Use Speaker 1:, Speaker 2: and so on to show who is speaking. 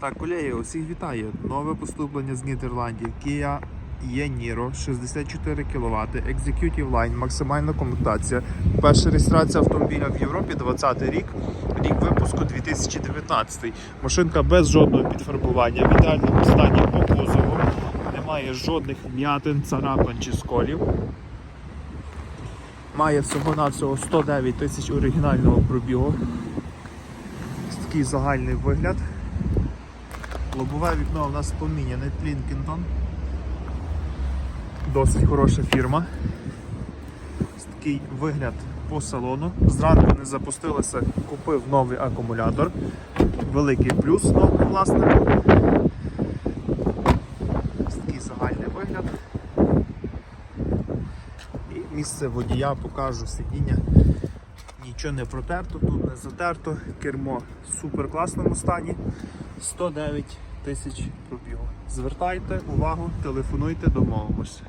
Speaker 1: Так, колеги, усіх вітаю. Нове поступлення з Нідерландів. Kia e-Niro 64 кВт, Executive Line, максимальна комплектація. Перша реєстрація автомобіля в Європі 20 рік, рік випуску 2019. Машинка без жодного підфарбування, в ідеальному стані по кузову. Немає жодних м'ятин, царапин чи сколів. Має всього-навсього 109 тисяч оригінального пробігу. Такий загальний вигляд. Лобове вікно у нас поміняне Тлінкінтон. Досить хороша фірма. Такий вигляд по салону. Зранку не запустилося, купив новий акумулятор. Великий плюс нового власника. Ось такий загальний вигляд. І місце водія покажу сидіння. Нічого не протерто, тут не затерто, кермо в супер класному стані. 109 тисяч пробігу. Звертайте увагу, телефонуйте, домовимося.